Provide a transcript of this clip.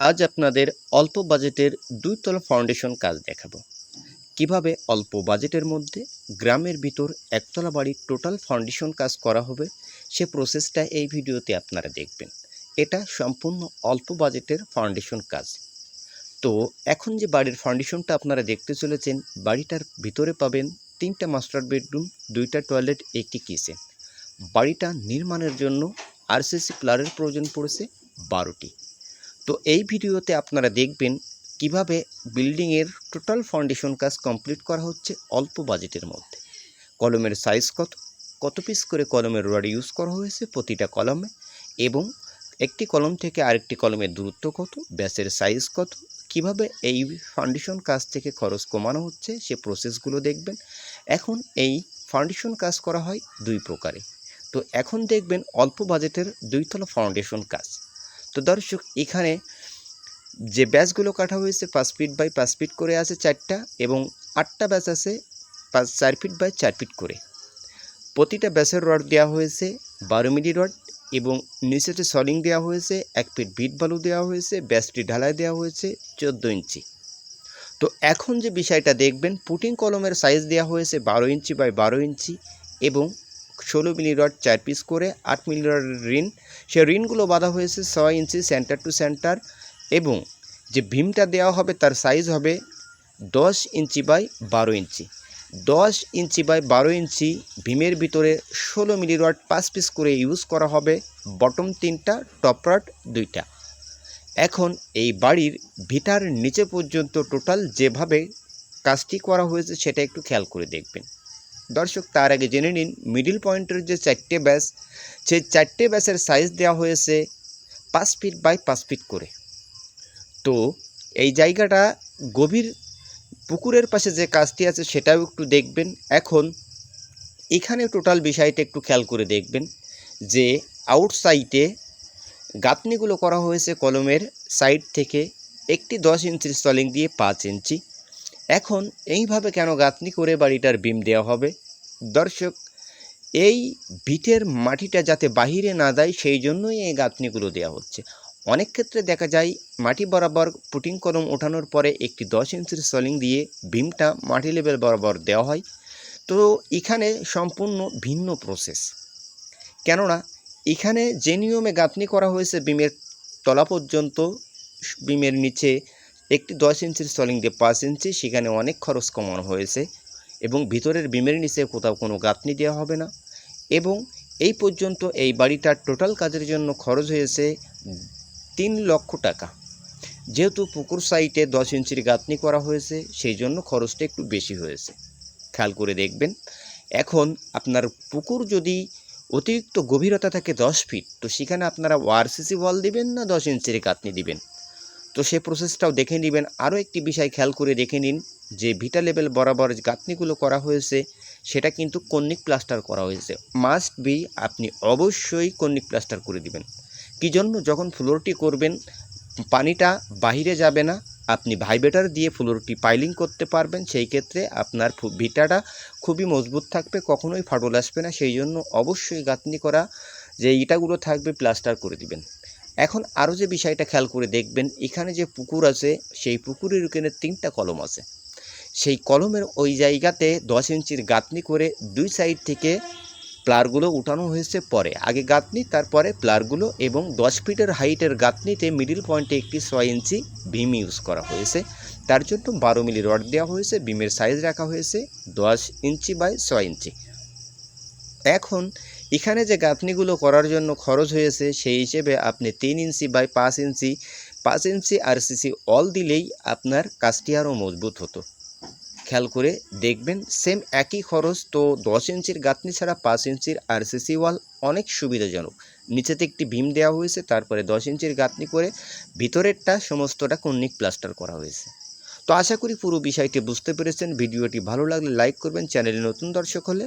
আজ আপনাদের অল্প বাজেটের দুইতলা ফাউন্ডেশন কাজ দেখাবো। কীভাবে অল্প বাজেটের মধ্যে গ্রামের ভিতর একতলা বাড়ির টোটাল ফাউন্ডেশন কাজ করা হবে, সে প্রসেসটা এই ভিডিওতে আপনারা দেখবেন। এটা সম্পূর্ণ অল্প বাজেটের ফাউন্ডেশন কাজ। তো এখন যে বাড়ির ফাউন্ডেশনটা আপনারা দেখতে চলেছেন, বাড়িটার ভিতরে পাবেন তিনটা মাস্টার বেডরুম, দুইটা টয়লেট, একটি কিচেন। বাড়িটা নির্মাণের জন্য আরসিসি প্লারের প্রয়োজন পড়েছে বারোটি। তো এই ভিডিওতে আপনারা দেখবেন কীভাবে বিল্ডিংয়ের টোটাল ফাউন্ডেশন কাজ কমপ্লিট করা হচ্ছে অল্প বাজেটের মধ্যে। কলমের সাইজ কত কত পিস করে কলমের রড ইউজ করা হয়েছে প্রতিটা কলমে এবং একটি কলম থেকে আরেকটি কলমের দূরত্ব কত, ব্যাসের সাইজ কত, কীভাবে এই ফাউন্ডেশন কাজ থেকে খরচ কমানো হচ্ছে, সে প্রসেসগুলো দেখবেন। এখন এই ফাউন্ডেশন কাজ করা হয় দুই প্রকারে। তো এখন দেখবেন অল্প বাজেটের দুইতলা ফাউন্ডেশন কাজ। তো দর্শক, এখানে যে ব্যাচগুলো কাটা হয়েছে, পাঁচ ফিট বাই পাঁচ ফিট করে আছে চারটা এবং আটটা ব্যাচ আছে পাঁচ, চার ফিট বাই চার ফিট করে। প্রতিটা ব্যাচের রড দেওয়া হয়েছে বারো মিলি রড এবং নিচেতে সলিং দেওয়া হয়েছে, এক ফিট বিট বালু দেওয়া হয়েছে, ব্যাচটি ঢালাই দেওয়া হয়েছে চোদ্দ ইঞ্চি। তো এখন যে বিষয়টা দেখবেন, পুটিং কলমের সাইজ দেওয়া হয়েছে বারো ইঞ্চি বাই বারো ইঞ্চি এবং ষোলো মিলি রড, চার পিস করে আট মিলি রডের রিন সে রিনগুলো বাঁধা হয়েছে ছয় ইঞ্চি সেন্টার টু সেন্টার এবং যে ভীমটা দেওয়া হবে তার সাইজ হবে দশ ইঞ্চি বাই বারো ইঞ্চি। দশ ইঞ্চি বাই বারো ইঞ্চি ভীমের ভিতরে ষোলো মিলি রড, পাঁচ পিস করে ইউজ করা হবে। বটম তিনটা টপ রড দুইটা। এখন এই বাড়ির ভিটার নিচে পর্যন্ত টোটাল যেভাবে কাজটি করা হয়েছে সেটা একটু খেয়াল করে দেখবেন। দর্শক, তার আগে জেনে নিন মিডিল পয়েন্টের যে চারটে ব্যাস সেই চারটে ব্যাসের সাইজ দেওয়া হয়েছে পাঁচ ফিট বাই পাঁচ ফিট করে। তো এই জায়গাটা গভীর পুকুরের পাশে যে কাজটি আছে, সেটাও একটু দেখবেন। এখন এখানে টোটাল বিষয়টা একটু খেয়াল করে দেখবেন যে আউটসাইডে গাঁথনিগুলো করা হয়েছে কলমের সাইড থেকে একটি দশ ইঞ্চির স্টলিং দিয়ে পাঁচ ইঞ্চি। এখন এইভাবে কেন গাঁথনি করে বাড়িটার বিম দেওয়া হবে? দর্শক, এই ভিটের মাটিটা যাতে বাহিরে না দেয়, সেই জন্যই এই গাঁথনিগুলো দেওয়া হচ্ছে। অনেক ক্ষেত্রে দেখা যায়, মাটি বরাবর পুটিং কলম ওঠানোর পরে একটি দশ ইঞ্চির সলিং দিয়ে বিমটা মাটি লেভেল বরাবর দেওয়া হয়। তো এখানে সম্পূর্ণ ভিন্ন প্রসেস। কেননা, এখানে যে নিয়মে গাঁথনি করা হয়েছে বিমের তলা পর্যন্ত বিমের নিচে একটি দশ ইঞ্চির সলিং দিয়ে পাঁচ ইঞ্চি, সেখানে অনেক খরচ কমানো হয়েছে। এবং ভিতরের বিমের নিচে কোথাও কোনো গাঁথনি দেওয়া হবে না। এবং এই পর্যন্ত এই বাড়িটার টোটাল কাজের জন্য খরচ হয়েছে তিন লক্ষ টাকা। যেহেতু পুকুর সাইটে দশ ইঞ্চির গাঁথনি করা হয়েছে, সেই জন্য খরচটা একটু বেশি হয়েছে। খেয়াল করে দেখবেন, এখন আপনার পুকুর যদি অতিরিক্ত গভীরতা থাকে দশ ফিট, তো সেখানে আপনারা ওয়ারসিসি ওয়াল দিবেন না দশ ইঞ্চির গাঁথনি দিবেন? তো সেই প্রসেসটাও দেখে নেবেন। আরও একটি বিষয় খেয়াল করে দেখে নিন যে ভিটা লেভেল বরাবর গাঁথনিগুলো করা হয়েছে, সেটা কিন্তু কন্নিক প্লাস্টার করা হয়েছে। মাস্ট বি আপনি অবশ্যই কন্নিক প্লাস্টার করে দিবেন। কী জন্য? যখন ফ্লোরটি করবেন, পানিটা বাহিরে যাবে না, আপনি ভাইবেটার দিয়ে ফ্লোরটি পাইলিং করতে পারবেন, সেই ক্ষেত্রে আপনার ভিটাটা খুবই মজবুত থাকবে, কখনোই ফাটল আসবে না, সেই জন্য অবশ্যই গাঁথনি করা, যে ইটাগুলো থাকবে, প্লাস্টার করে দিবেন। এখন আরও যে বিষয়টা খেয়াল করে দেখবেন, এখানে যে পুকুর আছে, সেই পুকুরের ওখানে তিনটা কলম আছে। সেই কলমের ওই জায়গাতে দশ ইঞ্চির গাঁথনি করে দুই সাইড থেকে প্লারগুলো উঠানো হয়েছে পরে। আগে গাঁথনি, তারপরে প্লারগুলো এবং দশ ফিটের হাইটের গাঁথনিতে মিডিল পয়েন্টে একটি ছয় ইঞ্চি ভীম ইউজ করা হয়েছে। তার জন্য বারো মিলি রড দেওয়া হয়েছে বিমের সাইজ রাখা হয়েছে দশ ইঞ্চি বাই ছয় ইঞ্চি। এখন এখানে যে গাঁথনিগুলো করার জন্য খরচ হয়েছে, সেই হিসেবে আপনি তিন ইঞ্চি বাই পাঁচ ইঞ্চি পাঁচ ইঞ্চি আরসিসি অল দিলেই আপনার কাজটি আরও মজবুত হতো। খেয়াল করে দেখবেন সেম একই খরচ তো দশ ইঞ্চির গাঁথনি ছাড়া পাঁচ ইঞ্চির আরসিসি ওয়াল অনেক সুবিধাজনক। নিচেতে একটি ভীম দেওয়া হয়েছে, তারপরে দশ ইঞ্চির গাঁথনি করে ভিতরেরটা সমস্তটা কন্নিক প্লাস্টার করা হয়েছে। তো আশা করি পুরো বিষয়টি বুঝতে পেরেছেন। ভিডিওটি ভালো লাগলে লাইক করবেন, চ্যানেলে নতুন দর্শক হলে